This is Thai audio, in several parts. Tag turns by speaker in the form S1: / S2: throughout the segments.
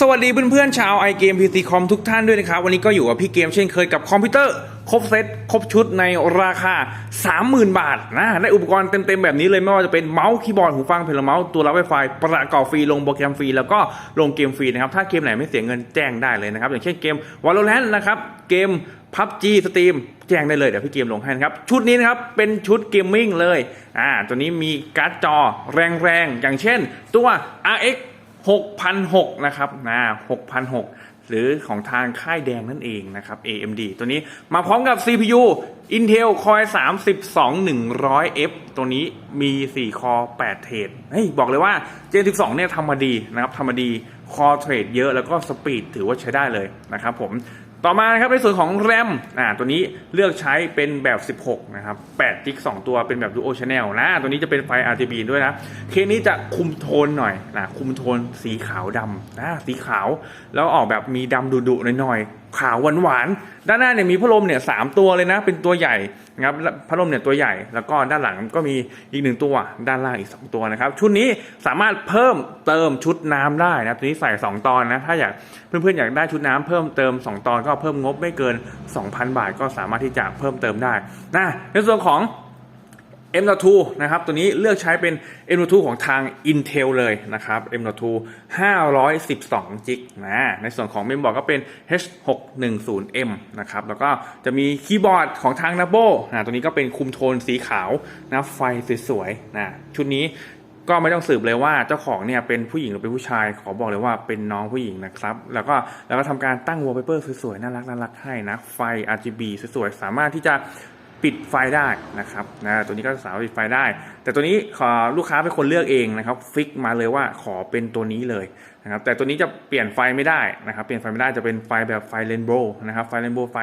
S1: สวัสดีเพื่อนๆชาว i อเกม PC คอมทุกท่านด้วยนะครับ วันนี้ก็อยู่กับพี่เกมเช่นเคยกับคอมพิวเตอร์ ครบเซตครบชุดในราคา 30,000 บาทนะได้อุปกรณ์เต็มๆ แบบนี้เลยไม่ว่าจะเป็นเมาส์คีย์บอร์ดหูฟังเพลเมาส์ตัวรับไวไฟประกอบฟรีลงโปรแกรมฟรี แล้วก็ลงเกมฟรีนะครับ ถ้าเกมไหนไม่เสียเงินแจ้งได้เลยนะครับ อย่างเช่นเกม Valorant นะครับเกม PUBG Steam แจ้งได้เลยเดี๋ยวพี่เกมลงให้นะครับ ชุดนี้นะครับ เป็นชุดเกมมิ่งเลยอ่าตัวนี้มีการ์ดจอแรงๆอย่างเช่นตัว RX 6,006นะครับนะ6,006หรือของทางค่ายแดงนั่นเองนะครับ AMD ตัวนี้มาพร้อมกับ CPU Intel Core 3 12100F ตัวนี้มี 4 คอ 8 เทรดเฮ้ย บอกเลยว่า Gen 12เนี่ยทำมาดีนะครับทำมาดี คอเทรดเยอะแล้วก็สปีดถือว่าใช้ได้เลยนะครับผม ต่อมานะครับในส่วนของแรมอ่าตัวนี้เลือกใช้เป็นแบบ 16 นะครับ8จิก2ตัวเป็นแบบ Duo Channel นะตัวนี้จะเป็นไฟ RGB ด้วยนะ เคสนี้จะคุมโทนหน่อยนะคุมโทนสีขาวดำนะสีขาว แล้วออกแบบมีดำดุๆหน่อยๆขาวหวานๆด้านหน้าเนี่ยมีพัดลมเนี่ยสามตัวเลยนะ เป็นตัวใหญ่นะครับพัดลมเนี่ยตัวใหญ่ แล้วก็ด้านหลังก็มีอีกหนึ่งตัว ด้านล่างอีก 2 ตัวนะครับ ชุดนี้สามารถเพิ่มเติมชุดน้ำได้นะตัวนี้ใส่ 2 ตอนนะถ้าอยากเพื่อนๆอยากได้ชุดน้ำเพิ่มเติม 2 ตอนก็เพิ่มงบไม่เกิน 2,000 บาทก็สามารถที่จะเพิ่มเติมได้นะในส่วนของ M.2 นะครับ ตัวนี้เลือกใช้เป็น M.2 ของทาง Intel เลยนะครับ M.2 512จิกนะ ในส่วนของเมมบอร์ดก็เป็น H610M นะครับ แล้วก็จะมีคีย์บอร์ดของทาง n a b o นะตัวนี้ก็เป็นคุมโทนสีขาวนะไฟสวยๆนะชุดนี้ก็ไม่ต้องสืบเลยว่าเจ้าของเนี่ยเป็นผู้หญิงหรือเป็นผู้ชาย ขอบอกเลยว่าเป็นน้องผู้หญิงนะครับ แล้วก็แล้วก็ทำการตั้ง wallpaper สวยๆน่ารักน่ารักให้นะ ไฟ RGB สวยๆสามารถที่จะ ปิดไฟได้นะครับนะตัวนี้ก็สามารถปิดไฟได้ แต่ตัวนี้ขอลูกค้าเป็นคนเลือกเองนะครับฟิกมาเลยว่าขอเป็นตัวนี้เลยนะครับแต่ตัวนี้จะเปลี่ยนไฟไม่ได้นะครับเปลี่ยนไฟไม่ได้จะเป็นไฟแบบไฟเรนโบว์นะครับไฟเรนโบว์ไฟ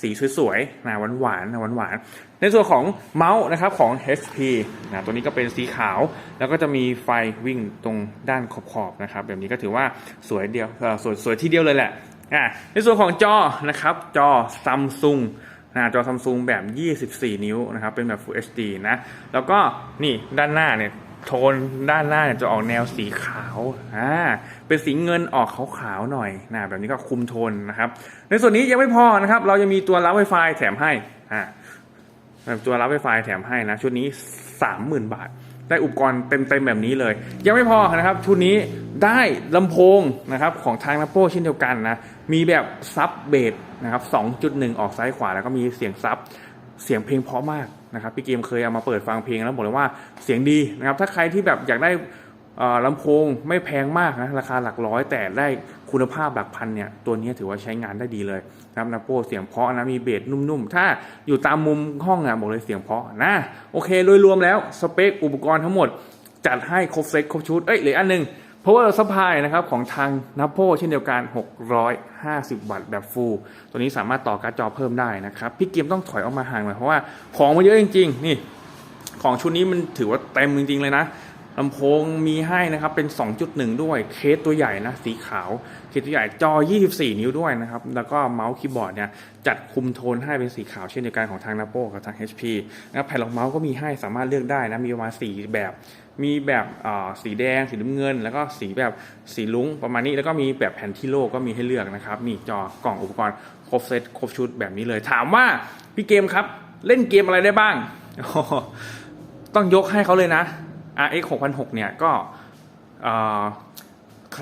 S1: สีสวยๆนะหวานหวานนะหวานหวานในส่วนของเมาส์นะครับของ HP นะตัวนี้ก็เป็นสีขาว แล้วก็จะมีไฟวิ่งตรงด้านขอบๆนะครับแบบนี้ก็ถือว่าสวยเดียวสวยสวยที่เดียวเลยแหละอะในส่วนของจอนะครับจอ Samsung หนะจอซัมซุงแบบ 24 นิ้วนะครับเป็นแบบ Full HD นะแล้วก็นี่ด้านหน้าเนี่ยโทนด้านหน้าเนี่ยจะออกแนวสีขาว อ่า เป็นสีเงินออกขาวๆหน่อยนะแบบนี้ก็คุมโทนนะครับ ในส่วนนี้ยังไม่พอนะครับ เราจะมีตัวรับ Wi-Fi แถมให้ อ่าแบบตัวรับ Wi-Fi แถมให้นะ ชุดนี้ 30,000 บาท ได้อุปกรณ์เต็มๆแบบนี้เลย ยังไม่พอนะครับ ชุดนี้ได้ลำโพงนะครับของทางนัปโป้เช่นเดียวกันนะ มีแบบซับเบส นะครับ2.1 ออกซ้ายขวาแล้วก็มีเสียงซับเสียงเพลงเพราะมากนะครับพี่เกมเคยเอามาเปิดฟังเพลงแล้วบอกเลยว่าเสียงดีนะครับถ้าใครที่แบบอยากได้ลำโพงไม่แพงมากนะราคาหลักร้อยแต่ได้คุณภาพหลักพันเนี่ยตัวนี้ถือว่าใช้งานได้ดีเลยนะครับนโปเสียงเพาะนะมีเบสนุ่มๆ ถ้าอยู่ตามมุมห้องอะบอกเลยเสียงเพาะนะโอเคโดยรวมแล้วสเปคอุปกรณ์ทั้งหมด จัดให้ครบเซ็ตครบชุดเอ้ยเหลืออันหนึง power supply นะครับของทาง n a p o เช่นเดียวกัน 650 วัตต์แบบฟูลตัวนี้สามารถต่อการ์ดจอเพิ่มได้นะครับ พี่เกมต้องถอยออกมาห่างหน่อยเพราะว่าของมันเยอะจริง ๆ นี่ ของชุดนี้มันถือว่าเต็มจริง ๆ เลยนะ ลำโพงมีให้นะครับเป็น 2.1 ด้วยเคสตัวใหญ่นะสีขาว เคสตัวใหญ่จอ 24 นิ้วด้วยนะครับ แล้วก็เมาส์คีย์บอร์ดเนี่ยจัดคุมโทนให้เป็นสีขาวเช่นเดียวกันของทาง n a p o กับทาง HP นะครับแผ่นรองเมาส์ก็มีให้สามารถเลือกได้นะมีประมาณ4แบบ มีแบบสีแดง สีน้ำเงิน แล้วก็สีแบบสีลุ้งประมาณนี้แล้วก็มีแบบแผ่นที่โลกก็มีให้เลือกนะครับมีจอกล่องอุปกรณ์ครบเซตครบชุดแบบนี้เลย ถามว่าพี่เกมครับเล่นเกมอะไรได้บ้างต้องยกให้เขาเลยนะ RX 6006 เนี่ยก็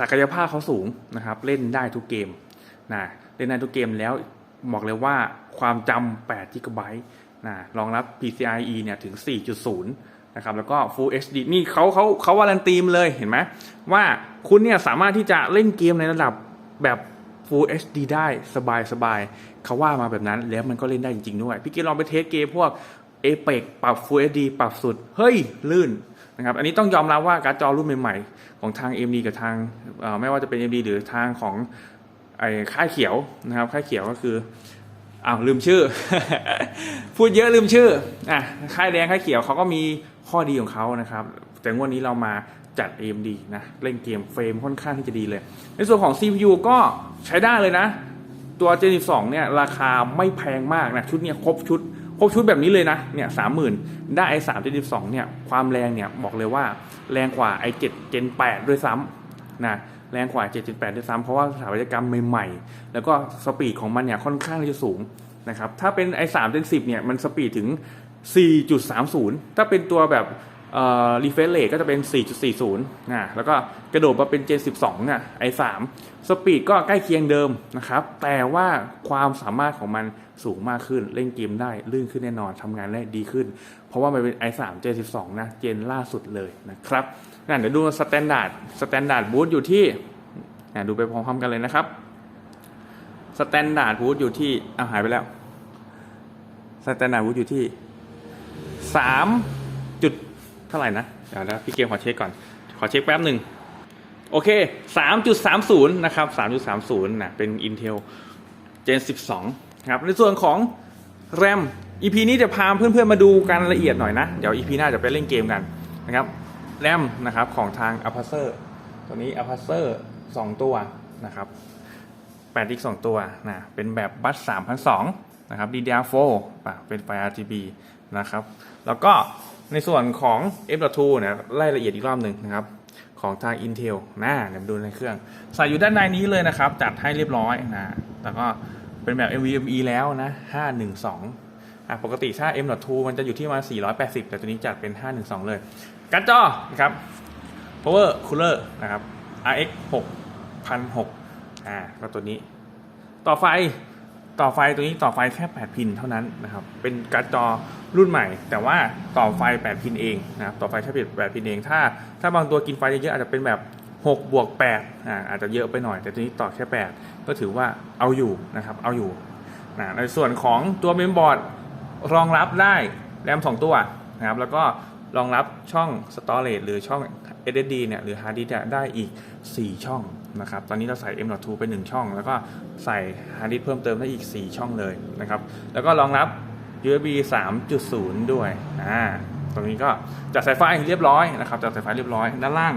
S1: ศักยภาพเขาสูงนะครับ เล่นได้ทุกเกมนะเล่นได้ทุกเกมแล้วบอกเลยว่าความจำ8 g b นะรองรับ PCIe เนี่ยถึง 4.0 นะครับ แล้วก็ Full HD นี่เขาเขาเขาวารันตีมเลยเห็นไหมว่าคุณเนี่ยสามารถที่จะเล่นเกมในระดับแบบ Full HD ได้สบายสบายเขาว่ามาแบบนั้น แล้วมันก็เล่นได้จริง ๆ ด้วย พี่เกลองไปเทสเกมพวก Apex ปรับ Full HD ปรับสุด เฮ้ย ลื่น นะครับอันนี้ต้องยอมรับว่าการ์ดจอรุ่นใหม่ๆ ของทาง AMD กับทางไม่ว่าจะเป็น AMD หรือทางของไอ้ค่ายเขียวนะครับค่ายเขียวก็คืออ้าวลืมชื่อ พูดเยอะลืมชื่ออะค่ายแดงค่ายเขียวเขาก็มีข้อดีของเขานะครับ แต่งวดนี้เรามาจัด AMD นะเล่นเกมเฟรมค่อนข้างที่จะดีเลย ในส่วนของ CPU ก็ใช้ได้เลยนะ ตัว Gen 2เนี่ยราคาไม่แพงมากนะ ชุดเนี่ยครบชุด ครบชุดแบบนี้เลยนะเนี่ยสามหมื่นได้ไอ้สามจุดสิบสองเนี่ยความแรงเนี่ยบอกเลยว่าแรงกว่าไอ้7 Gen 8ด้วยซ้ำนะแรงกว่า 7.8 ด้วยซ้ำเพราะว่าสถาปัตยกรรมใหม่ๆ แล้วก็สปีดของมันเนี่ยค่อนข้างที่จะสูงนะครับ ถ้าเป็น i3 Gen 10เนี่ยมันสปีดถึง 4.30 ถ้าเป็นตัวแบบ เอ่อ refresh rate ก็จะเป็น 4.40นะแล้วก็กระโดดมาเป็น Gen 12น่ะ i3 สปีดก็ใกล้เคียงเดิมนะครับ แต่ว่าความสามารถของมันสูงมากขึ้น เล่นเกมได้ลื่นขึ้นแน่นอนทำงานได้ดีขึ้น เพราะว่ามันเป็น i3 Gen 12 นะ เจนล่าสุดเลยนะครับงั้นเดี๋ยวดูสแตนดาร์ดสแตนดาร์ดบูทอยู่ที่อะดูไปพร้อมๆกันเลยนะครับสแตนดาร์ดบูทอยู่ที่อาหายไปแล้วสแตนดาร์ดบูทอยู่ที่สามจุด เท่าไหร่นะเดี๋ยวนะพี่เกมขอเช็คก่อน ขอเช็คแป๊บหนึ่งโอเคสามจุดสามศูนย์นะครับสามจุดสามศูนย์นะ เป็น Intel Gen 12 ครับ ในส่วนของ RAM EP นี้จะพาเพื่อนๆ มาดูกันละเอียดหน่อยนะ เดี๋ยว EP หน้าจะไปเล่นเกมกันนะครับ RAM นะครับของทาง a p a c e r ตัวนี้ a p a c e r 2 ตัวนะครับ8 x 2ตัวนะ เป็นแบบบัส3,002 นะครับ DDR4 ป่ะ เป็นไฟ RGB นะครับ แล้วก็ ในส่วนของ M.2 เนี่ยไล่ละเอียดอีกรอบหนึ่งนะครับของทาง Intel นะเดี๋ยวดูในเครื่อง ใส่อยู่ด้านในนี้เลยนะครับ จัดให้เรียบร้อยนะแล้วก็เป็นแบบ NVMe แล้วนะ 512อะปกติถ้า M.2 มันจะอยู่ที่ประมาณ480 แต่ตัวนี้จัดเป็น 512 เลยการ์ดจอนะครับ power cooler นะครับ RX 6006อ่าก็ตัวนี้ ต่อไฟ ต่อไฟตัวนี้ต่อไฟแค่ 8 พินเท่านั้นนะครับ เป็นการ์ดจอรุ่นใหม่ แต่ว่าต่อไฟ 8 พินเองนะครับ ต่อไฟแค่8พินเอง ถ้า ถ้าบางตัวกินไฟเยอะๆอาจจะเป็นแบบ6บวก8อ่าอาจจะเยอะไปหน่อย แต่ตัวนี้ต่อแค่ 8 ก็ถือว่าเอาอยู่นะครับ เอาอยู่นะในส่วนของตัวเมมบอร์ดรองรับได้แรม 2 ตัวนะครับ แล้วก็รองรับช่อง Storage หรือช่อง SSD เนี่ย หรือ Hard Disk ได้อีก 4 ช่อง นะครับตอนนี้เราใส่ M.2 ไป 1 ช่อง แล้วก็ใส่ Hard Disk เพิ่มเติมได้อีก 4 ช่องเลยนะครับแล้วก็รองรับ USB 3.0 ด้วยอ่าตรงนี้ก็จัดสายไฟเรียบร้อยนะครับจัดสายไฟเรียบร้อยด้านล่าง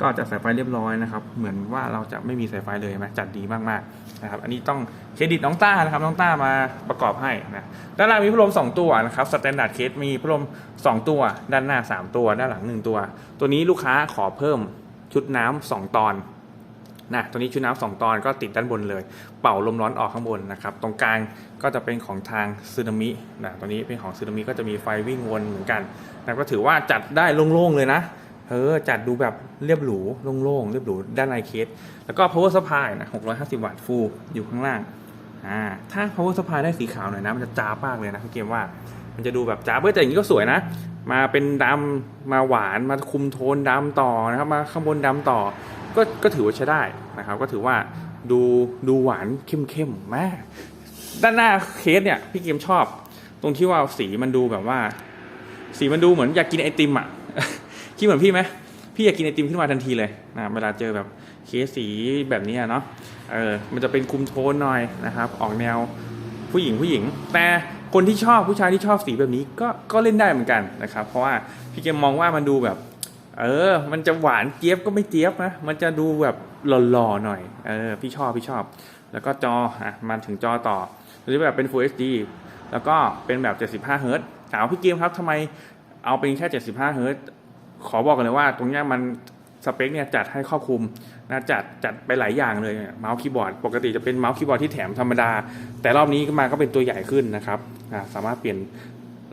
S1: ก็จัดสายไฟเรียบร้อยนะครับ เหมือนว่าเราจะไม่มีสายไฟเลยไหมจัดดีมากๆนะครับ อันนี้ต้องเครดิตน้องต้านะครับน้องต้ามาประกอบให้นะด้านล่างมีพัดลม2 ตัวนะครับสแตนดาร์ดเคสมีพัดลม2 ตัว ด้านหน้า 3 ตัว ด้านหลัง 1 ตัว ตัวนี้ลูกค้าขอเพิ่มชุดน้ำ2ตอน นะตัวนี้ชุดน้ำสองตอนก็ติดด้านบนเลย เป่าลมร้อนออกข้างบนนะครับ ตรงกลางก็จะเป็นของทางซึนามินะตัวนี้เป็นของซึนามิก็จะมีไฟวิ่งวนเหมือนกันนะก็ถือว่าจัดได้โล่งๆเลยนะเออจัดดูแบบเรียบหรูโล่งๆเรียบหรูด้านในเคส แล้วก็ power supply นะ650 วัตต์ฟูลอยู่ข้างล่างอ่าถ้า power supply ได้สีขาวหน่อยนะมันจะจ้าบมากเลยนะเกมว่ามันจะดูแบบจ้าบเว้ยแต่อย่างนี้ก็สวยนะ มาเป็นดำมาหวานมาคุมโทนดำต่อนะครับมาข้างบนดำต่อ ก็ก็ถือว่าใช้ได้นะครับ ก็ถือว่าดูดูหวานเข้มๆแม่ด้านหน้าเคสเนี่ยพี่เกมชอบ ตรงที่ว่าสีมันดูแบบว่า สีมันดูเหมือนอยากกินไอติมอะคิดเหมือนพี่ไหมพี่อยากกินไอติมขึ้นมาทันทีเลยนะเวลาเจอแบบเคสสีแบบนี้เนาะเออมันจะเป็นคุมโทนหน่อยนะครับ ออกแนวผู้หญิงผู้หญิง แต่คนที่ชอบผู้ชายที่ชอบสีแบบนี้ก็ก็เล่นได้เหมือนกันนะครับ เพราะว่าพี่เกมมองว่ามันดูแบบ เออ มันจะหวานเจี๊ยบก็ไม่เจี๊ยบนะ มันจะดูแบบหล่อๆหน่อย เออ พี่ชอบพี่ชอบ แล้วก็จออะมาถึงจอต่อหรือแบบเป็น Full HD แล้วก็เป็นแบบ 75 เฮิร์ตถามพี่เกมครับทำไมเอาเป็นแค่ 75 เฮิร์ตขอบอกกันเลยว่า ตรงเนี้ยมันสเปคเนี่ยจัดให้ครอบคลุมนะจัดจัดไปหลายอย่างเลยเนี่ยเมาส์คีย์บอร์ด ปกติจะเป็นเมาส์คีย์บอร์ดที่แถมธรรมดา แต่รอบนี้ก็มาก็เป็นตัวใหญ่ขึ้นนะครับอ่าสามารถเปลี่ยน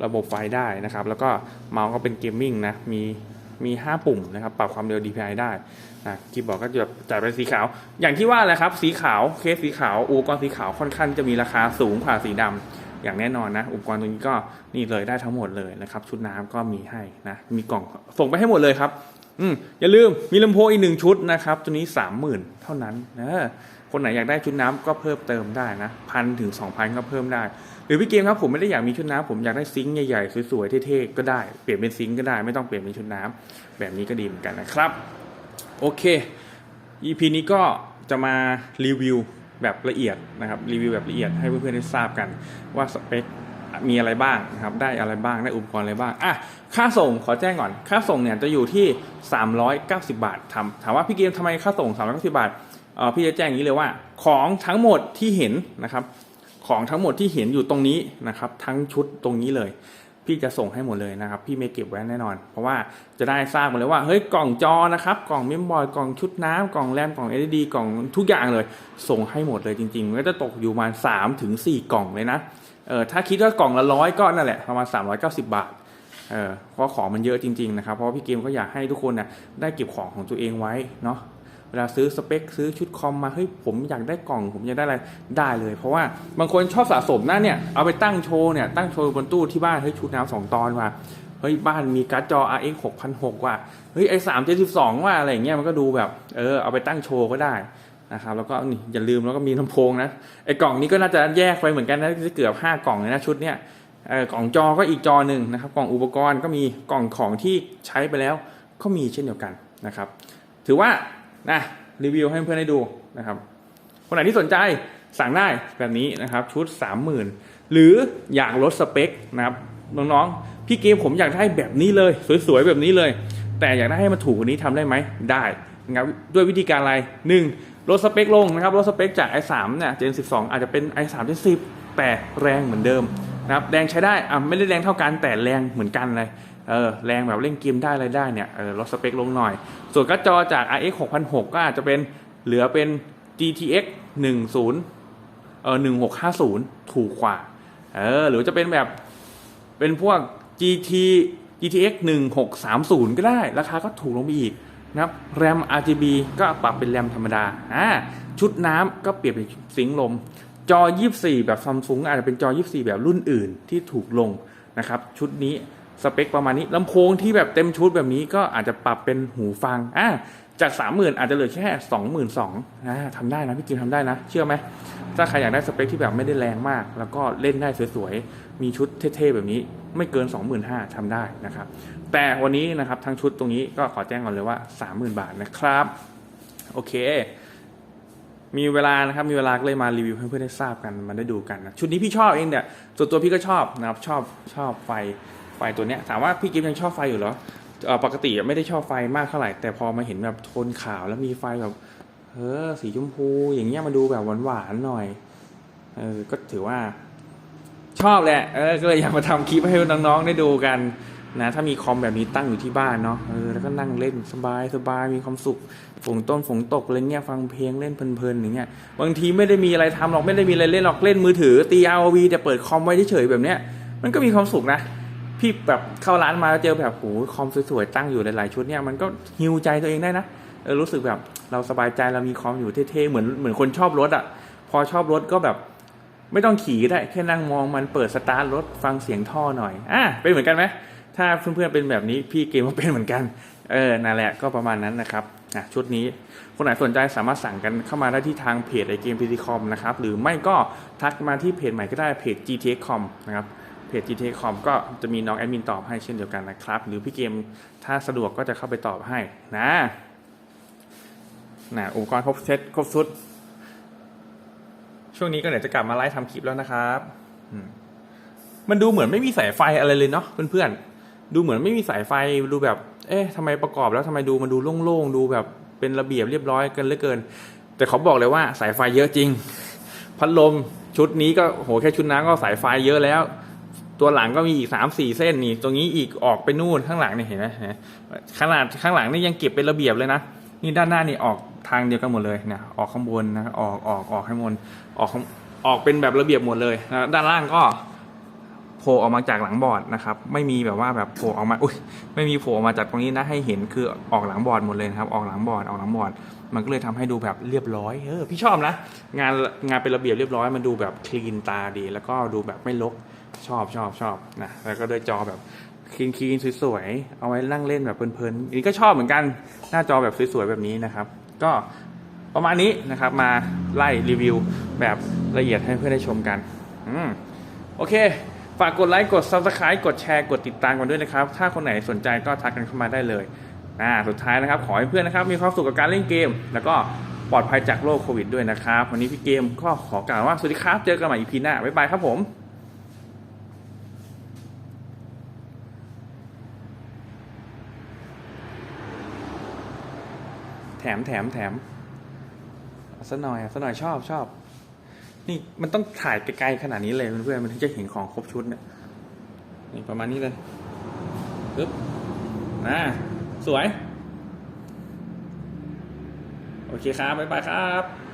S1: ระบบไฟได้นะครับ แล้วก็เมาส์ก็เป็นเกมมิ่งนะมี มี 5 ปุ่มนะครับปรับความเร็ว DPI ได้นะคีย์บอร์ดก็จะจัดเป็นสีขาว อย่างที่ว่าแหละครับสีขาวเคสสีขาวอุปกรณ์สีขาวค่อนข้างจะมีราคาสูงกว่าสีดำอย่างแน่นอนนะ อุปกรณ์ตรงนี้ก็นี่เลยได้ทั้งหมดเลยนะครับ ชุดน้ำก็มีให้นะ มีกล่องส่งไปให้หมดเลยครับ อืมอย่าลืมมีลำโพงอีกหนึ่งชุดนะครับ ตัวนี้สามหมื่นเท่านั้นนะคนไหนอยากได้ชุดน้ำก็เพิ่มเติมได้นะพันถึงสองพันก็เพิ่มได้ หรือพี่เกมครับผมไม่ได้อยากมีชุดน้ำผมอยากได้ซิงค์ใหญ่ๆสวยๆเท่ๆก็ได้เปลี่ยนเป็นซิงค์ก็ได้ไม่ต้องเปลี่ยนเป็นชุดน้ำแบบนี้ก็ดีเหมือนกันนะครับโอเค EP นี้ก็จะมารีวิวแบบละเอียดนะครับรีวิวแบบละเอียดให้เพื่อนๆได้ทราบกันว่าสเปคมีอะไรบ้างนะครับได้อะไรบ้างได้อุปกรณ์อะไรบ้างอะค่าส่งขอแจ้งก่อน ค่าส่งเนี่ยจะอยู่ที่ 390 บาททำถามว่าพี่เกมทำไมค่าส่ง 390 บาทเออพี่จะแจ้งอย่างนี้เลยว่า ของทั้งหมดที่เห็นนะครับ ของทั้งหมดที่เห็นอยู่ตรงนี้นะครับ ทั้งชุดตรงนี้เลย พี่จะส่งให้หมดเลยนะครับ พี่ไม่เก็บไว้แน่นอน เพราะว่าจะได้ทราบหมดเลยว่าเฮ้ยกล่องจอนะครับกล่องเมมบอยกล่องชุดน้ำกล่องแรมกล่อง LED กล่องทุกอย่างเลย ส่งให้หมดเลยจริงๆมันก็จะตกอยู่ประมาณ3ถึง4กล่องเลยนะเออถ้าคิดว่ากล่องละร้อยก็นั่นแหละประมาณ390 บาทเออเพราะของมันเยอะจริงๆนะครับ เพราะพี่เกมก็อยากให้ทุกคนนะได้เก็บของของตัวเองไว้เนาะ เวลาซื้อสเปคซื้อชุดคอมมาเฮ้ยผมอยากได้กล่อง ผมอยากได้อะไรได้เลย เพราะว่าบางคนชอบสะสมนะเนี่ยเอาไปตั้งโชว์เนี่ยตั้งโชว์บนตู้ที่บ้านเฮ้ยชุดน้ำสองตอนว่ะเฮ้ยบ้านมีการ์ดจอ RX 6006ว่ะเฮ้ยไอสามเจ็ดสิบสองว่ะอะไรอย่างเงี้ยมันก็ดูแบบเออเอาไปตั้งโชว์ก็ได้นะครับแล้วก็นี่อย่าลืมแล้วก็มีลำโพงนะไอ้กล่องนี้ก็น่าจะแยกไปเหมือนกันนะจะเกือบห้ากล่องเลยนะชุดเนี้ยเออกล่องจอก็อีกจอหนึ่งนะครับกล่องอุปกรณ์ก็มีกล่องของที่ใช้ไปแล้วก็มีเช่นเดียวกันนะครับ ถือว่า นะรีวิวให้เพื่อนได้ดูนะครับคนไหนที่สนใจสั่งได้แบบนี้นะครับชุด 30,000 หรืออยากลดสเปคนะครับน้องๆพี่เกมผมอยากได้แบบนี้เลย สวยๆแบบนี้เลย แต่อยากได้ให้มันถูกกว่านี้ทำได้ไหมได้นะครับด้วยวิธีการอะไรหนึ่งลดสเปคลงนะครับลดสเปคจาก i3 เนี่ย Gen 12 อาจจะเป็น i3 Gen 10แต่แรงเหมือนเดิมนะครับแรงใช้ได้อะไม่ได้แรงเท่ากันแต่แรงเหมือนกันเลย เออแรงแบบเล่นเกมได้อะไรได้เนี่ยเออลดสเปคลงหน่อย ส่วนการ์ดจอจาก RX 6006 ก็อาจจะเป็นเหลือเป็น GTX 10เออ1650 ถูกกว่าเออหรือจะเป็นแบบเป็นพวก GT GTX 1630 ก็ได้ ราคาก็ถูกลงไปอีกนะครับแรม RGB ก็ปรับเป็นแรมธรรมดาอ่าชุดน้ำก็เปลี่ยนเป็นสิงลม จอ 24 แบบซัมซุงอาจจะเป็นจอ 24 แบบรุ่นอื่นที่ถูกลงนะครับ ชุดนี้ สเปคประมาณนี้ลำโพงที่แบบเต็มชุดแบบนี้ก็อาจจะปรับเป็นหูฟังอ่าจาก 30,000 อาจจะเหลือแค่22,000อ่าทำได้นะพี่กิมทำได้นะ เชื่อไหม ถ้าใครอยากได้สเปคที่แบบไม่ได้แรงมาก แล้วก็เล่นได้สวยๆ มีชุดเท่ๆ แบบนี้ไม่เกิน 25,000ทำได้นะครับ แต่วันนี้นะครับทั้งชุดตรงนี้ก็ขอแจ้งก่อนเลยว่า 30,000 บาทนะครับ โอเค มีเวลานะครับ มีเวลาก็เลยมารีวิวให้เพื่อนๆได้ทราบกันมาได้ดูกันนะ ชุดนี้พี่ชอบเองเนี่ยส่วนตัวพี่ก็ชอบนะครับ ชอบชอบไฟ ไฟตัวเนี้ยถามว่าพี่กิฟยังชอบไฟอยู่เหรอปกติไม่ได้ชอบไฟมากเท่าไหร่ แต่พอมาเห็นแบบโทนขาวแล้วมีไฟแบบเออสีชมพูอย่างเงี้ยมาดูแบบหวานๆหน่อยเออก็ถือว่า ชอบแหละเออก็เลยอยากมาทำคลิปให้น้องๆได้ดูกันนะถ้ามีคอมแบบนี้ตั้งอยู่ที่บ้านเนาะเออแล้วก็นั่งเล่นสบายสบายมีความสุขฝนต้นฝนตกอะไรเงี้ยฟังเพลงเล่นเพลินๆอย่างเงี้ยบางทีไม่ได้มีอะไรทำหรอกไม่ได้มีอะไรเล่นหรอกเล่นมือถือตี ROV แต่เปิดคอมไว้เฉยๆแบบเนี้ยมันก็มีความสุขนะ พี่แบบเข้าร้านมาแล้วเจอแบบโหคอมสวยๆตั้งอยู่หลายๆชุดเนี่ยมันก็ฮิวใจตัวเองได้นะเออรู้สึกแบบเราสบายใจเรามีคอมอยู่เท่ๆเหมือนเหมือนคนชอบรถอะ พอชอบรถก็แบบไม่ต้องขี่ได้แค่นั่งมองมันเปิดสตาร์ทรถฟังเสียงท่อหน่อยอะเป็นเหมือนกันไหมถ้าเพื่อนๆเป็นแบบนี้พี่เกมก็เป็นเหมือนกันเออนั่นแหละก็ประมาณนั้นนะครับอะชุดนี้คนไหนสนใจสามารถสั่งกันเข้ามาได้ที่ทางเพจไอเกมพีซีคอมนะครับหรือไม่ก็ทักมาที่เพจใหม่ก็ได้เพจ GTX Com นะครับ เพจ GTX Com ก็จะมีน้องแอดมินตอบให้เช่นเดียวกันนะครับ หรือพี่เกมถ้าสะดวกก็จะเข้าไปตอบให้นะนะอุปกรณ์ครบเซตครบชุด ช่วงนี้ก็เดี๋ยวจะกลับมาไลฟ์ทำคลิปแล้วนะครับมมันดูเหมือนไม่มีสายไฟอะไรเลยเนาะเพื่อนๆดูเหมือนไม่มีสายไฟดูแบบ เอ๊ะทำไมประกอบแล้วทำไมดูมันดูโล่งๆดูแบบเป็นระเบียบเรียบร้อยกันเหลือเกิน แต่เขาบอกเลยว่าสายไฟเยอะจริง พัดลมชุดนี้ก็โหแค่ชุดน้ำก็สายไฟเยอะแล้ว ตัวหลังก็มีอีกสามสี่เส้นนี่ตรงนี้อีกออกไปนู่นข้างหลังเนี่ยเห็นไหมขนาดข้างหลังนี่ยังเก็บเป็นระเบียบเลยนะนี่ด้านหน้านี่ออกทางเดียวกันหมดเลยเนี่ยออกข้างบนนะออกออกออกข้างบนออกออกเป็นแบบระเบียบหมดเลยนะด้านล่างก็โผล่ออกมาจากหลังบอร์ดนะครับ ไม่มีแบบว่าแบบโผล่ออกมาอุ้ยไม่มีโผล่ออกมาจากตรงนี้นะให้เห็นคือออกหลังบอร์ดหมดเลยครับ ออกหลังบอร์ดออกหลังบอร์ดมันก็เลยทำให้ดูแบบเรียบร้อยเออพี่ชอบนะงานงานเป็นระเบียบเรียบร้อยมันดูแบบคลีนตาดี แล้วก็ดูแบบไม่รก ชอบชอบชอบนะแล้วก็ด้วยจอแบบคลีนคลีนสวยๆ เอาไว้นั่งเล่นแบบเพลินๆอันนี้ก็ชอบเหมือนกัน หน้าจอแบบสวยๆ แบบนี้นะครับ ก็ประมาณนี้นะครับ มาไล่รีวิวแบบละเอียดให้เพื่อนได้ชมกัน อืม โอเค ฝากกดไลค์ กด subscribe กดแชร์ กดติดตามกันด้วยนะครับ ถ้าคนไหนสนใจก็ทักกันเข้ามาได้เลยอ่าสุดท้ายนะครับ ขอให้เพื่อนนะครับ มีความสุขกับการเล่นเกม แล้วก็ปลอดภัยจากโรคโควิดด้วยนะครับ วันนี้พี่เกมก็ขอกล่าวว่า สวัสดีครับ เจอกันใหม่อีพีหน้า บ๊ายบายครับผม มแถมแถมแถมสักหน่อยสักหน่อยชอบชอบ นี่มันต้องถ่ายไกลๆขนาดนี้เลยเพื่อนๆมันถึงจะเห็นของครบชุดเนี่ยนี่ประมาณนี้เลยปึ๊บนะสวย โอเคครับ บ๊ายบายครับ